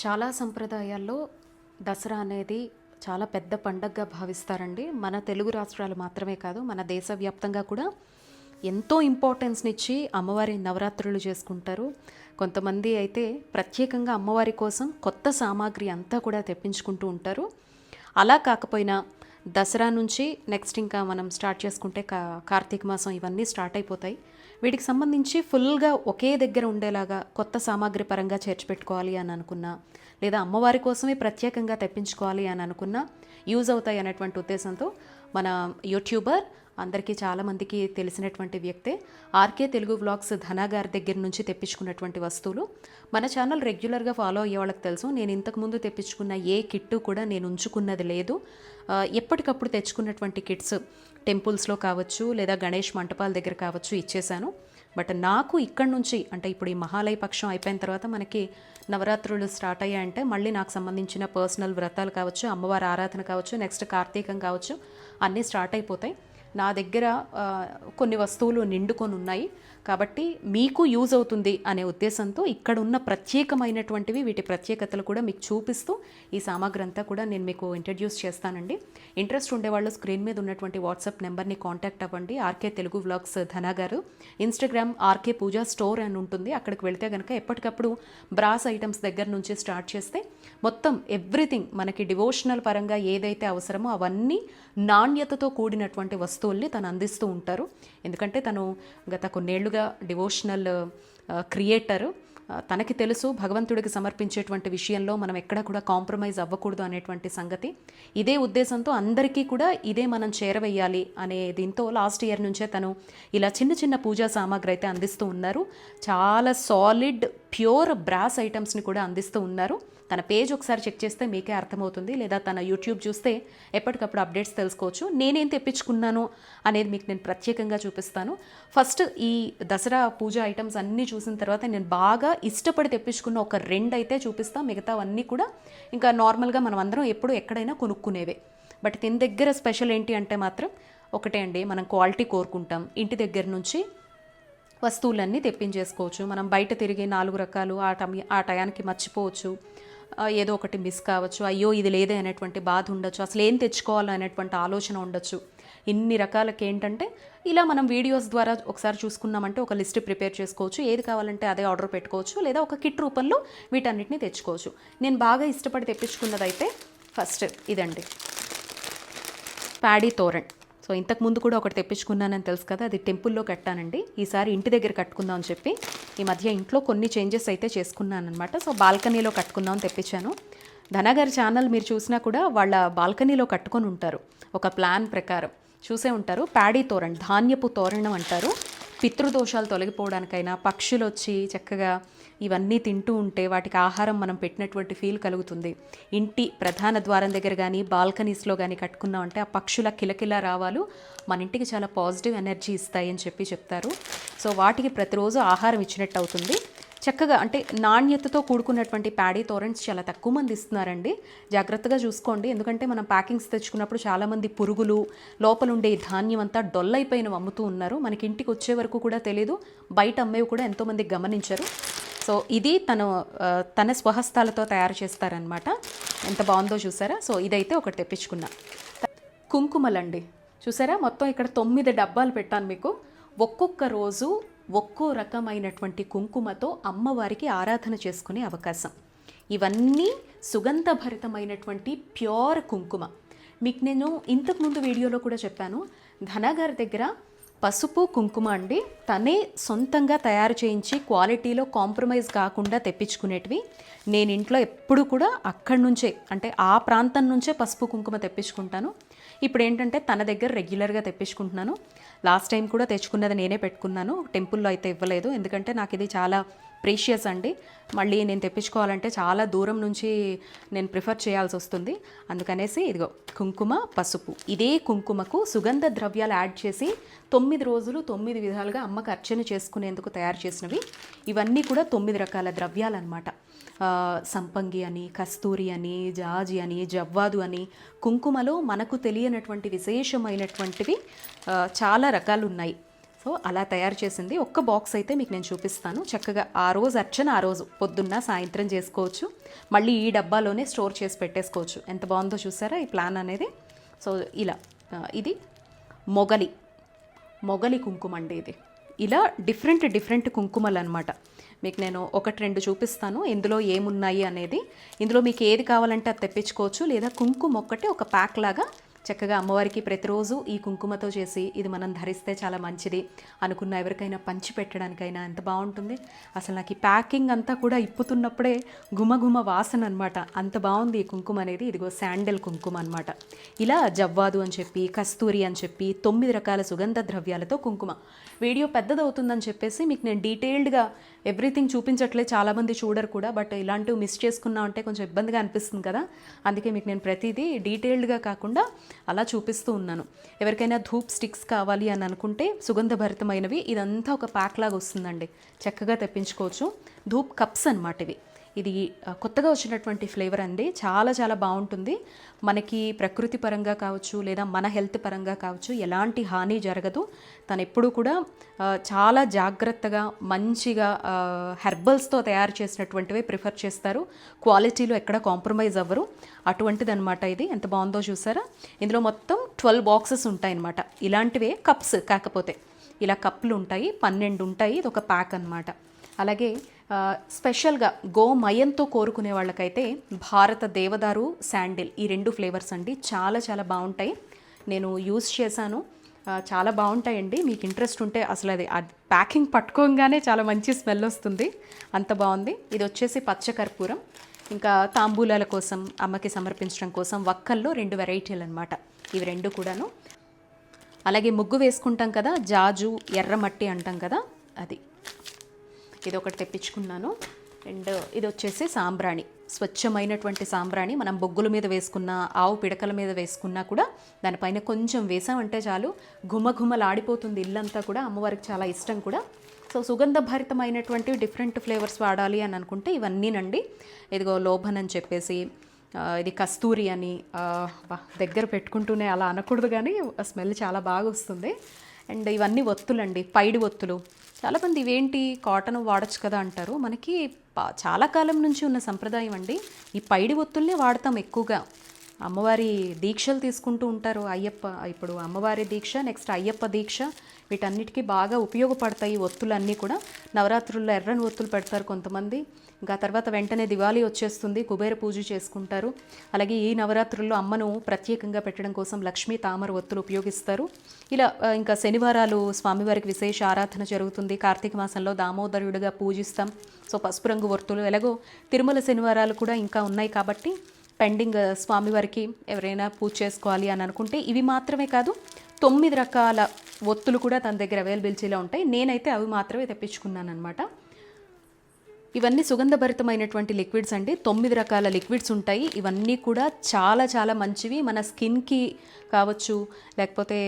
చాలా సంప్రదాయాల్లో దసరా అనేది చాలా పెద్ద పండగగా భావిస్తారండి. మన తెలుగు రాష్ట్రాలు మాత్రమే కాదు మన దేశవ్యాప్తంగా కూడా ఎంతో ఇంపార్టెన్స్ని ఇచ్చి అమ్మవారి నవరాత్రులు చేసుకుంటారు. కొంతమంది అయితే ప్రత్యేకంగా అమ్మవారి కోసం కొత్త సామాగ్రి అంతా కూడా తెప్పించుకుంటూ ఉంటారు. అలా కాకపోయినా దసరా నుంచి నెక్స్ట్ ఇంకా మనం స్టార్ట్ చేసుకుంటే కా కార్తీక మాసం ఇవన్నీ స్టార్ట్ అయిపోతాయి. వీటికి సంబంధించి ఫుల్గా ఒకే దగ్గర ఉండేలాగా కొత్త సామాగ్రి పరంగా చేర్చిపెట్టుకోవాలి అని అనుకున్నా. లేదా అమ్మవారి కోసమే ప్రత్యేకంగా తెప్పించుకోవాలి అని అనుకున్నా. యూజ్ అవుతాయి అనేటువంటి ఉద్దేశంతో మన యూట్యూబర్ అందరికీ చాలామందికి తెలిసినటువంటి వ్యక్తే ఆర్కే తెలుగు వ్లాగ్స్ ధనా గారి దగ్గర నుంచి తెప్పించుకున్నటువంటి వస్తువులు. మన ఛానల్ రెగ్యులర్గా ఫాలో అయ్యే వాళ్ళకి తెలుసు. నేను ఇంతకుముందు తెప్పించుకున్న ఏ కిట్టు కూడా నేను ఉంచుకున్నది లేదు. ఎప్పటికప్పుడు తెచ్చుకున్నటువంటి కిట్స్ టెంపుల్స్లో కావచ్చు లేదా గణేష్ మంటపాల దగ్గర కావచ్చు ఇచ్చేశాను. బట్ నాకు ఇక్కడ నుంచి అంటే ఇప్పుడు ఈ మహాలయ పక్షం అయిపోయిన తర్వాత మనకి నవరాత్రులు స్టార్ట్ అయ్యాయంటే మళ్ళీ నాకు సంబంధించిన పర్సనల్ వ్రతాలు కావచ్చు అమ్మవారి ఆరాధన కావచ్చు నెక్స్ట్ కార్తీకం కావచ్చు అన్నీ స్టార్ట్ అయిపోతాయి. నా దగ్గర కొన్ని వస్తువులు నిండుకొని ఉన్నాయి. కాబట్టి మీకు యూజ్ అవుతుంది అనే ఉద్దేశంతో ఇక్కడ ఉన్న ప్రత్యేకమైనటువంటివి వీటి ప్రత్యేకతలు కూడా మీకు చూపిస్తూ ఈ సామాగ్రి అంతా కూడా నేను మీకు ఇంట్రడ్యూస్ చేస్తానండి. ఇంట్రెస్ట్ ఉండేవాళ్ళు స్క్రీన్ మీద ఉన్నటువంటి వాట్సాప్ నెంబర్ని కాంటాక్ట్ అవ్వండి. ఆర్కే తెలుగు వ్లాగ్స్ ధనా గారు. ఇన్స్టాగ్రామ్ ఆర్కే పూజా స్టోర్ అని ఉంటుంది. అక్కడికి వెళ్తే కనుక ఎప్పటికప్పుడు బ్రాస్ ఐటమ్స్ దగ్గర నుంచి స్టార్ట్ చేస్తే మొత్తం ఎవ్రీథింగ్ మనకి డివోషనల్ పరంగా ఏదైతే అవసరమో అవన్నీ నాణ్యతతో కూడినటువంటి వస్తువుల్ని తను అందిస్తూ ఉంటారు. ఎందుకంటే తను గత కొన్నేళ్ళుగా డివోషనల్ క్రియేటర్. తనకి తెలుసు భగవంతుడికి సమర్పించేటువంటి విషయంలో మనం ఎక్కడ కూడా కాంప్రమైజ్ అవ్వకూడదు అనేటువంటి సంగతి. ఇదే ఉద్దేశంతో అందరికీ కూడా ఇదే మనం చేరవేయాలి అనే దీంతో లాస్ట్ ఇయర్ నుంచే తను ఇలా చిన్న చిన్న పూజా సామాగ్రి అయితే అందిస్తూ ఉన్నారు. చాలా సాలిడ్ ప్యూర్ బ్రాస్ ఐటమ్స్ని కూడా అందిస్తూ ఉన్నారు. తన పేజ్ ఒకసారి చెక్ చేస్తే మీకే అర్థమవుతుంది. లేదా తన యూట్యూబ్ చూస్తే ఎప్పటికప్పుడు అప్డేట్స్ తెలుసుకోవచ్చు. నేనేం తెప్పించుకున్నాను అనేది మీకు నేను ప్రత్యేకంగా చూపిస్తాను. ఫస్ట్ ఈ దసరా పూజ ఐటమ్స్ అన్నీ చూసిన తర్వాత నేను బాగా ఇష్టపడి తెప్పించుకున్న ఒక రెండు అయితే చూపిస్తాను మిగతావన్నీ కూడా ఇంకా నార్మల్గా మనం అందరం ఎప్పుడు ఎక్కడైనా కొనుక్కునేవే. బట్ దీని దగ్గర స్పెషల్ ఏంటి అంటే మాత్రం ఒకటే అండి. మనం క్వాలిటీ కోరుకుంటాం. ఇంటి దగ్గర నుంచి వస్తువులన్నీ తెప్పించేసుకోవచ్చు. మనం బయట తిరిగి నాలుగు రకాలు ఆ టమి ఆ టయానికి మర్చిపోవచ్చు. ఏదో ఒకటి మిస్ కావచ్చు. అయ్యో ఇది లేదే అనేటువంటి బాధ ఉండొచ్చు. అసలు ఏం తెచ్చుకోవాలి అనేటువంటి ఆలోచన ఉండొచ్చు. ఇన్ని రకాలకి ఏంటంటే ఇలా మనం వీడియోస్ ద్వారా ఒకసారి చూసుకున్నామంటే ఒక లిస్ట్ ప్రిపేర్ చేసుకోవచ్చు. ఏది కావాలంటే అదే ఆర్డర్ పెట్టుకోవచ్చు. లేదా ఒక కిట్ రూపంలో వీటన్నిటిని తెచ్చుకోవచ్చు. నేను బాగా ఇష్టపడి తెప్పించుకున్నదైతే ఫస్ట్ ఇదండి. ప్యాడీ తోరణ్. సో ఇంతకుముందు కూడా ఒకటి తెప్పించుకున్నానని తెలుసు కదా అది టెంపుల్లో కట్టానండి. ఈసారి ఇంటి దగ్గర కట్టుకుందాం అని చెప్పి ఈ మధ్య ఇంట్లో కొన్ని చేంజెస్ అయితే చేసుకున్నాను అనమాట సో బాల్కనీలో కట్టుకుందాం తెప్పించాను. ధనగారి ఛానల్ మీరు చూసినా కూడా వాళ్ళ బాల్కనీలో కట్టుకొని ఉంటారు. ఒక ప్లాన్ ప్రకారం చూసే ఉంటారు. ప్యాడీ తోరణ్ ధాన్యపు తోరణం అంటారు. పితృదోషాలు తొలగిపోవడానికైనా పక్షులు వచ్చి చక్కగా ఇవన్నీ తింటూ ఉంటే వాటికి ఆహారం మనం పెట్టినటువంటి ఫీల్ కలుగుతుంది. ఇంటి ప్రధాన ద్వారం దగ్గర కానీ బాల్కనీస్లో కానీ కట్టుకున్నామంటే ఆ పక్షుల కిలకిల రావాలు మన ఇంటికి చాలా పాజిటివ్ ఎనర్జీ ఇస్తాయి అని చెప్పి చెప్తారు. సో వాటికి ప్రతిరోజు ఆహారం ఇచ్చినట్టు అవుతుంది. చక్కగా అంటే నాణ్యతతో కూడుకున్నటువంటి ప్యాడీ తోరెంట్స్ చాలా తక్కువ మంది ఇస్తున్నారండి. జాగ్రత్తగా చూసుకోండి. ఎందుకంటే మనం ప్యాకింగ్స్ తెచ్చుకున్నప్పుడు చాలామంది పురుగులు లోపల ఉండే ధాన్యం అంతా డొల్లైపోయినవి అమ్ముతూ ఉన్నారు. మనకి ఇంటికి వచ్చే వరకు కూడా తెలియదు బయట అమ్మేవి కూడా ఎంతోమంది గమనించరు. సో ఇది తను తన స్వహస్తాలతో తయారు చేస్తారనమాట ఎంత బాగుందో చూసారా? సో ఇదైతే ఒకటి తెప్పించుకున్నా. కుంకుమలండి. చూసారా? మొత్తం ఇక్కడ తొమ్మిది డబ్బాలు పెట్టాను మీకు. ఒక్కొక్క రోజు ఒక్కో రకమైనటువంటి కుంకుమతో అమ్మవారికి ఆరాధన చేసుకునే అవకాశం. ఇవన్నీ సుగంధభరితమైనటువంటి ప్యూర్ కుంకుమ. మీకు నేను ఇంతకుముందు వీడియోలో కూడా చెప్పాను ధనగారి దగ్గర పసుపు కుంకుమ అండి. తనే సొంతంగా తయారు చేయించి క్వాలిటీలో కాంప్రమైజ్ కాకుండా తెప్పించుకునేటివి. నేను ఇంట్లో ఎప్పుడు కూడా అక్కడి నుంచే అంటే ఆ ప్రాంతం నుంచే పసుపు కుంకుమ తెప్పించుకుంటాను. ఇప్పుడు ఏంటంటే తన దగ్గర రెగ్యులర్గా తెప్పించుకుంటున్నాను. లాస్ట్ టైం కూడా తెచ్చుకున్నది నేనే పెట్టుకున్నాను. టెంపుల్లో అయితే ఇవ్వలేదు. ఎందుకంటే నాకు ఇది చాలా ప్రీషియస్ అండి. మళ్ళీ నేను తెప్పించుకోవాలంటే చాలా దూరం నుంచి నేను ప్రిఫర్ చేయాల్సి వస్తుంది. అందుకనేసి ఇదిగో కుంకుమ పసుపు. ఇదే కుంకుమకు సుగంధ ద్రవ్యాలు యాడ్ చేసి తొమ్మిది రోజులు తొమ్మిది విధాలుగా అమ్మకు అర్చన చేసుకునేందుకు తయారు చేసినవి. ఇవన్నీ కూడా తొమ్మిది రకాల ద్రవ్యాలు అనమాట సంపంగి అని కస్తూరి అని జాజి అని జవ్వాదు అని. కుంకుమలో మనకు తెలియనటువంటి విశేషమైనటువంటివి చాలా రకాలు ఉన్నాయి. సో అలా తయారు చేసింది. ఒక్క బాక్స్ అయితే మీకు నేను చూపిస్తాను. చక్కగా ఆ రోజు అర్చన ఆ రోజు పొద్దున్న సాయంత్రం చేసుకోవచ్చు. మళ్ళీ ఈ డబ్బాలోనే స్టోర్ చేసి పెట్టేసుకోవచ్చు. ఎంత బాగుందో చూసారా ఈ ప్లాన్ అనేది? సో ఇలా ఇది మొగలి. మొగలి కుంకుమ అండి ఇది. ఇలా డిఫరెంట్ డిఫరెంట్ కుంకుమలు అనమాట మీకు నేను ఒకటి రెండు చూపిస్తాను. ఇందులో ఏమున్నాయి అనేది. ఇందులో మీకు ఏది కావాలంటే అది తెప్పించుకోవచ్చు. లేదా కుంకుమ ఒక్కటి ఒక ప్యాక్ లాగా చక్కగా అమ్మవారికి ప్రతిరోజు ఈ కుంకుమతో చేసి ఇది మనం ధరిస్తే చాలా మంచిది అనుకున్న ఎవరికైనా పంచి పెట్టడానికైనా ఎంత బాగుంటుంది. అసలు నాకు ఈ ప్యాకింగ్ అంతా కూడా ఇప్పుతున్నప్పుడే గుమగుమ వాసన అనమాట అంత బాగుంది ఈ కుంకుమ అనేది. ఇదిగో శాండల్ కుంకుమ అనమాట ఇలా జవ్వాదు అని చెప్పి కస్తూరి అని చెప్పి తొమ్మిది రకాల సుగంధ ద్రవ్యాలతో కుంకుమ. వీడియో పెద్దదవుతుందని చెప్పేసి మీకు నేను డీటెయిల్డ్గా ఎవ్రీథింగ్ చూపించట్లే చాలామంది చూడరు కూడా బట్ ఇలాంటివి మిస్ చేసుకున్నా అంటే కొంచెం ఇబ్బందిగా అనిపిస్తుంది కదా. అందుకే మీకు నేను ప్రతిదీ డీటెయిల్డ్గా కాకుండా అలా చూపిస్తూ ఉన్నాను. ఎవరికైనా ధూప్ స్టిక్స్ కావాలి అని అనుకుంటే సుగంధభరితమైనవి ఇదంతా ఒక ప్యాక్ లాగా వస్తుందండి. చక్కగా తెప్పించుకోవచ్చు. ధూప్ కప్స్ అనమాట ఇవి. ఇది కొత్తగా వచ్చినటువంటి ఫ్లేవర్ అండి. చాలా చాలా బాగుంటుంది. మనకి ప్రకృతి పరంగా కావచ్చు లేదా మన హెల్త్ పరంగా కావచ్చు ఎలాంటి హాని జరగదు. తను ఎప్పుడూ కూడా చాలా జాగ్రత్తగా మంచిగా హెర్బల్స్తో తయారు చేసినటువంటివే ప్రిఫర్ చేస్తారు. క్వాలిటీలో ఎక్కడ కాంప్రమైజ్ అవ్వరు. అటువంటిది అనమాట ఇది. ఎంత బాగుందో చూసారా? ఇందులో మొత్తం ట్వెల్వ్ బాక్సెస్ ఉంటాయన్నమాట. ఇలాంటివే కప్స్ కాకపోతే. ఇలా కప్పులు ఉంటాయి పన్నెండు ఉంటాయి. ఇది ఒక ప్యాక్ అన్నమాట. అలాగే స్పెషల్గా గోమయంతో కోరుకునే వాళ్ళకైతే భారత దేవదారు శాండిల్ ఈ రెండు ఫ్లేవర్స్ అండి. చాలా చాలా బాగుంటాయి. నేను యూస్ చేశాను. చాలా బాగుంటాయండి. మీకు ఇంట్రెస్ట్ ఉంటే అసలు అది ప్యాకింగ్ పట్టుకోగానే చాలా మంచి స్మెల్ వస్తుంది. అంత బాగుంది. ఇది వచ్చేసి పచ్చ కర్పూరం ఇంకా తాంబూలాల కోసం అమ్మకి సమర్పించడం కోసం వక్కల్లో రెండు వెరైటీలు అనమాట ఇవి రెండు కూడాను. అలాగే ముగ్గు వేసుకుంటాం కదా జాజు ఎర్రమట్టి అంటాం కదా అది. ఇది ఒకటి తెప్పించుకున్నాను. అండ్ ఇది వచ్చేసి సాంబ్రాణి. స్వచ్ఛమైనటువంటి సాంబ్రాణి. మనం బొగ్గుల మీద వేసుకున్న ఆవు పిడకల మీద వేసుకున్నా కూడా దానిపైన కొంచెం వేసామంటే చాలు ఘుమఘుమలాడిపోతుంది ఇల్లంతా కూడా. అమ్మవారికి చాలా ఇష్టం కూడా. సో సుగంధభరితమైనటువంటి డిఫరెంట్ ఫ్లేవర్స్ వాడాలి అని అనుకుంటే ఇవన్నీనండి ఇదిగో లోభన్ అని చెప్పేసి ఇది కస్తూరి అని దగ్గర పెట్టుకుంటూనే అలా అనకూడదు కానీ స్మెల్ చాలా బాగా వస్తుంది. అండ్ ఇవన్నీ ఒత్తులండి పైడి ఒత్తులు. చాలామంది ఇవేంటి కాటన్ వాడచ్చు కదా అంటారు. మనకి పా- చాలా కాలం నుంచి ఉన్న సంప్రదాయం అండి. ఈ పైడి ఒత్తుల్నే వాడతాం ఎక్కువగా. అమ్మవారి దీక్షలు తీసుకుంటూ ఉంటారు అయ్యప్ప ఇప్పుడు అమ్మవారి దీక్ష నెక్స్ట్ అయ్యప్ప దీక్ష. వీటన్నిటికీ బాగా ఉపయోగపడతాయి ఈ ఒత్తులన్నీ కూడా. నవరాత్రుల్లో ఎర్రని ఒత్తులు పెడతారు కొంతమంది. ఇంకా తర్వాత వెంటనే దివాళీ వచ్చేస్తుంది కుబేర పూజ చేసుకుంటారు. అలాగే ఈ నవరాత్రుల్లో అమ్మను ప్రత్యేకంగా పెట్టడం కోసం లక్ష్మీ తామర ఒత్తులు ఉపయోగిస్తారు. ఇలా ఇంకా శనివారాలు స్వామివారికి విశేష ఆరాధన జరుగుతుంది. కార్తీక మాసంలో దామోదరుడిగా పూజిస్తాం. సో పసుపు రంగు వర్తులు ఎలాగో తిరుమల శనివారాలు కూడా ఇంకా ఉన్నాయి కాబట్టి పెండింగ్ స్వామివారికి ఎవరైనా పూజ చేసుకోవాలి అని అనుకుంటే ఇవి మాత్రమే కాదు తొమ్మిది రకాల ఒత్తులు కూడా తన దగ్గర అవైలబిలిటీలో ఉంటాయి. నేనైతే అవి మాత్రమే తెప్పించుకున్నాను అనమాట ఇవన్నీ సుగంధభరితమైనటువంటి లిక్విడ్స్ అండి. తొమ్మిది రకాల లిక్విడ్స్ ఉంటాయి. ఇవన్నీ కూడా చాలా చాలా మంచివి. మన స్కిన్కి కావచ్చు లేకపోతే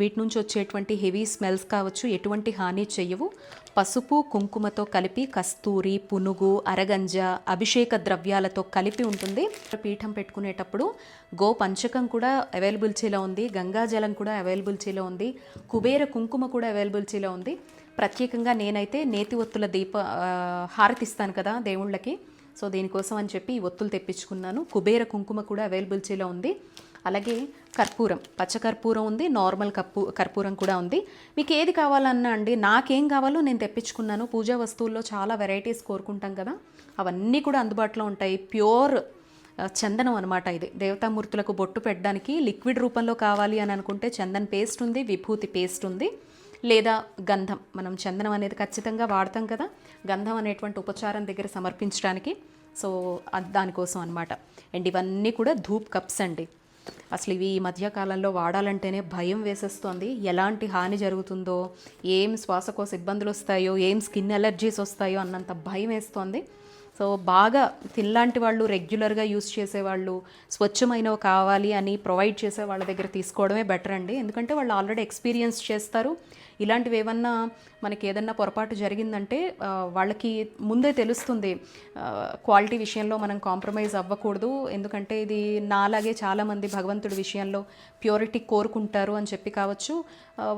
వీటి నుంచి వచ్చేటువంటి హెవీ స్మెల్స్ కావచ్చు ఎటువంటి హాని చెయ్యవు. పసుపు కుంకుమతో కలిపి కస్తూరి పునుగు అరగంజ అభిషేక ద్రవ్యాలతో కలిపి ఉంటుంది. పీఠం పెట్టుకునేటప్పుడు గో పంచకం కూడా అవైలబిలిటీలో ఉంది గంగాజలం కూడా అవైలబిలిటీలో ఉంది కుబేర కుంకుమ కూడా అవైలబిలిటీలో ఉంది. ప్రత్యేకంగా నేనైతే నేతి ఒత్తుల దీప హారతిస్తాను కదా దేవుళ్ళకి. సో దీనికోసం అని చెప్పి ఈ ఒత్తులు తెప్పించుకున్నాను. కుబేర కుంకుమ కూడా అవైలబిలిటీలో ఉంది. అలాగే కర్పూరం పచ్చకర్పూరం ఉంది నార్మల్ కప్పు కర్పూరం కూడా ఉంది. మీకు ఏది కావాలన్నా అండి నాకేం కావాలో నేను తెప్పించుకున్నాను. పూజా వస్తువుల్లో చాలా వెరైటీస్ కోరుకుంటాం కదా. అవన్నీ కూడా అందుబాటులో ఉంటాయి. ప్యూర్ చందనం అనమాట ఇది. దేవతామూర్తులకు బొట్టు పెట్టడానికి లిక్విడ్ రూపంలో కావాలి అని అనుకుంటే చందన్ పేస్ట్ ఉంది విభూతి పేస్ట్ ఉంది. లేదా గంధం. మనం చందనం అనేది ఖచ్చితంగా వాడతాం కదా. గంధం అనేటువంటి ఉపచారం దగ్గర సమర్పించడానికి. సో దానికోసం అనమాట అండ్ ఇవన్నీ కూడా ధూప్ కప్స్ అండి. అసలు ఇవి ఈ మధ్యకాలంలో వాడాలంటేనే భయం వేసేస్తోంది. ఎలాంటి హాని జరుగుతుందో ఏం శ్వాసకోశ ఇబ్బందులు వస్తాయో ఏం స్కిన్ ఎలర్జీస్ వస్తాయో అన్నంత భయం వేస్తోంది. సో బాగా తినలాంటి వాళ్ళు రెగ్యులర్గా యూస్ చేసేవాళ్ళు స్వచ్ఛమైనవి కావాలి అని ప్రొవైడ్ చేసే వాళ్ళ దగ్గర తీసుకోవడమే బెటర్ అండి. ఎందుకంటే వాళ్ళు ఆల్రెడీ ఎక్స్పీరియన్స్ చేస్తారు. ఇలాంటివి ఏమన్నా మనకి ఏదన్నా పొరపాటు జరిగిందంటే వాళ్ళకి ముందే తెలుస్తుంది. క్వాలిటీ విషయంలో మనం కాంప్రమైజ్ అవ్వకూడదు. ఎందుకంటే ఇది నాలాగే చాలామంది భగవంతుడి విషయంలో ప్యూరిటీ కోరుకుంటారు అని చెప్పి కావచ్చు.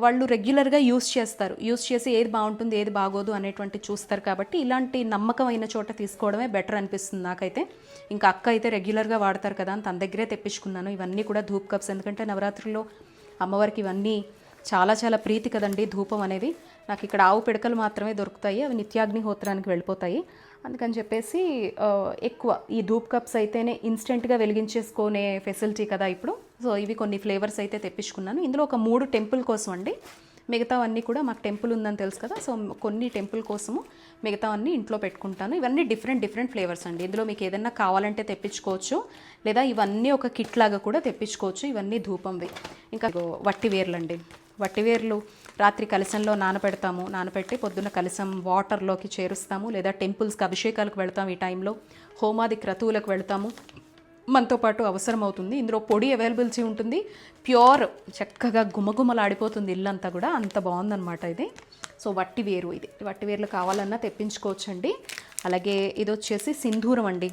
వాళ్ళు రెగ్యులర్గా యూస్ చేస్తారు. యూస్ చేసి ఏది బాగుంటుంది ఏది బాగోదు అనేటువంటి చూస్తారు కాబట్టి ఇలాంటి నమ్మకమైన చోట తీసుకోవడమే బెటర్ అనిపిస్తుంది నాకైతే. ఇంకా అక్క అయితే రెగ్యులర్గా వాడతారు కదా అని తన దగ్గరే తెప్పించుకున్నాను. ఇవన్నీ కూడా ధూప్ కప్స్. ఎందుకంటే నవరాత్రిలో అమ్మవారికి ఇవన్నీ చాలా చాలా ప్రీతి కదండి ధూపం అనేది నాకు ఇక్కడ ఆవు పిడకలు మాత్రమే దొరుకుతాయి. అవి నిత్యాగ్నిహోత్రానికి వెళ్ళిపోతాయి. అందుకని చెప్పేసి ఎక్కువ ఈ ధూప్ కప్స్ అయితేనే ఇన్స్టెంట్గా వెలిగించేసుకునే ఫెసిలిటీ కదా ఇప్పుడు. సో ఇవి కొన్ని ఫ్లేవర్స్ అయితే తెప్పించుకున్నాను. ఇందులో ఒక మూడు టెంపుల్ కోసం అండి. మిగతావన్నీ కూడా మాకు టెంపుల్ ఉందని తెలుసు కదా. సో కొన్ని టెంపుల్ కోసము మిగతావన్నీ ఇంట్లో పెట్టుకుంటాను. ఇవన్నీ డిఫరెంట్ డిఫరెంట్ ఫ్లేవర్స్ అండి. ఇందులో మీకు ఏదైనా కావాలంటే తెప్పించుకోవచ్చు. లేదా ఇవన్నీ ఒక కిట్ లాగా కూడా తెప్పించుకోవచ్చు. ఇవన్నీ ధూపంవి. ఇంకా వట్టి వేర్లండి. వట్టి వేర్లు రాత్రి కలశంలో నానపెడతాము. నానపెట్టి పొద్దున్న కలశం వాటర్లోకి చేరుస్తాము. లేదా టెంపుల్స్కి అభిషేకాలకు వెళ్తాము ఈ టైంలో. హోమాది క్రతువులకు వెళ్తాము. మనతో పాటు అవసరం అవుతుంది ఇందులో పొడి అవైలబిలిటీ ఉంటుంది. ప్యూర్ చక్కగా గుమగుమలాడిపోతుంది ఇల్లంతా కూడా. అంత బాగుందన్నమాట ఇది. సో వట్టి వేరు ఇది. వట్టి వేర్లు కావాలన్నా తెప్పించుకోవచ్చండి. అలాగే ఇది వచ్చేసి సింధూరం అండి.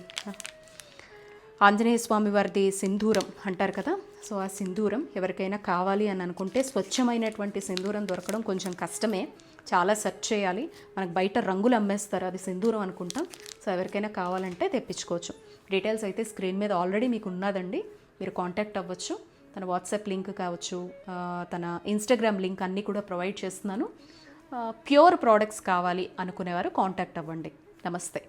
ఆంజనేయ స్వామి వారిది సింధూరం అంటారు కదా. సో ఆ సింధూరం ఎవరికైనా కావాలి అని అనుకుంటే స్వచ్ఛమైనటువంటి సింధూరం దొరకడం కొంచెం కష్టమే. చాలా సెర్చ్ చేయాలి. మనకు బయట రంగులు అమ్మేస్తారు. అది సింధూరం అనుకుంటాం. సో ఎవరికైనా కావాలంటే తెప్పించుకోవచ్చు. డీటెయిల్స్ అయితే స్క్రీన్ మీద ఆల్రెడీ మీకు ఉన్నదండి. మీరు కాంటాక్ట్ అవ్వచ్చు. తన వాట్సాప్ లింక్ కావచ్చు. తన ఇన్స్టాగ్రామ్ లింక్ అన్నీ కూడా ప్రొవైడ్ చేస్తున్నాను. ప్యూర్ ప్రోడక్ట్స్ కావాలి అనుకునేవారు కాంటాక్ట్ అవ్వండి. నమస్తే.